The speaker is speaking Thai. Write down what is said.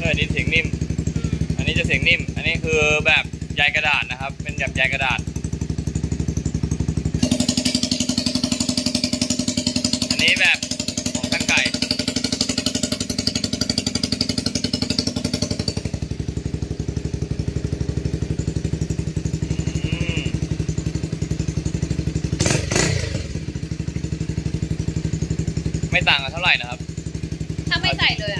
เออดินเสียงนิ่ม อันนี้จะเสียงนิ่ม อันนี้คือแบบใยกระดาษนะครับ เป็นแบบใยกระดาษ อันนี้แบบของตั้งไก่ ไม่ต่างกันเท่าไหร่นะครับ ถ้าไม่ใส่เลยอะ